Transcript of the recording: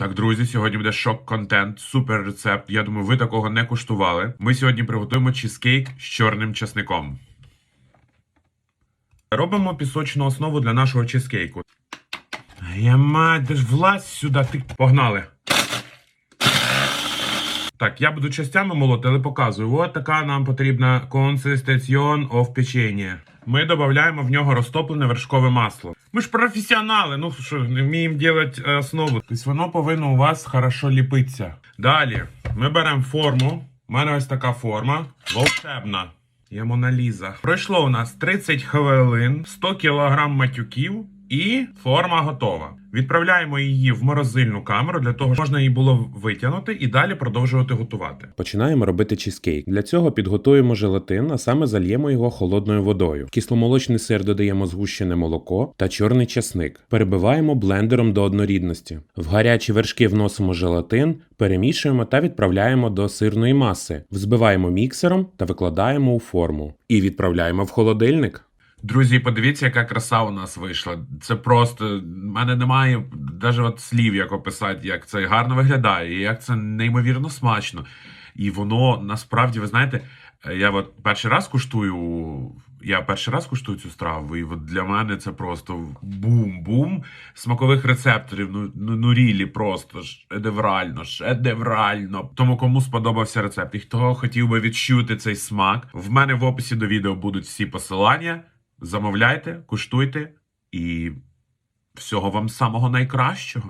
Так, друзі, сьогодні буде шок-контент, супер рецепт. Я думаю, ви такого не куштували. Ми сьогодні приготуємо чизкейк з чорним часником. Робимо пісочну основу для нашого чизкейку. Я мать, де ж влазь сюди, ти погнали. Так, я буду частями молоти, але показую. От така нам потрібна консистенціон of печення. Ми додаємо в нього розтоплене вершкове масло. Ми ж професіонали, ну що, не вміємо робити е, основу. Тобто воно повинно у вас хорошо ліпитися. Далі ми беремо форму. У мене ось така форма. Волшебна. Є Моналіза. Пройшло у нас 30 хвилин, 100 кг матюків і форма готова. Відправляємо її в морозильну камеру для того, щоб можна її було витягнути і далі продовжувати готувати. Починаємо робити чизкейк. Для цього підготуємо желатин, а саме зальємо його холодною водою. В кисломолочний сир додаємо згущене молоко та чорний часник. Перебиваємо блендером до однорідності. В гарячі вершки вносимо желатин, перемішуємо та відправляємо до сирної маси. Взбиваємо міксером та викладаємо у форму. І відправляємо в холодильник. Друзі, подивіться, яка краса у нас вийшла. Це просто в мене немає навіть от слів, як описати, як це гарно виглядає, і як це неймовірно смачно. І воно насправді, ви знаєте, я от перший раз куштую. Я перший раз куштую цю страву, і от для мене це просто бум-бум смакових рецепторів. Ну, ну, ну рілі, просто шедеврально, шедеврально. Тому кому сподобався рецепт, і хто хотів би відчути цей смак, в мене в описі до відео будуть всі посилання. Замовляйте, куштуйте і всього вам самого найкращого.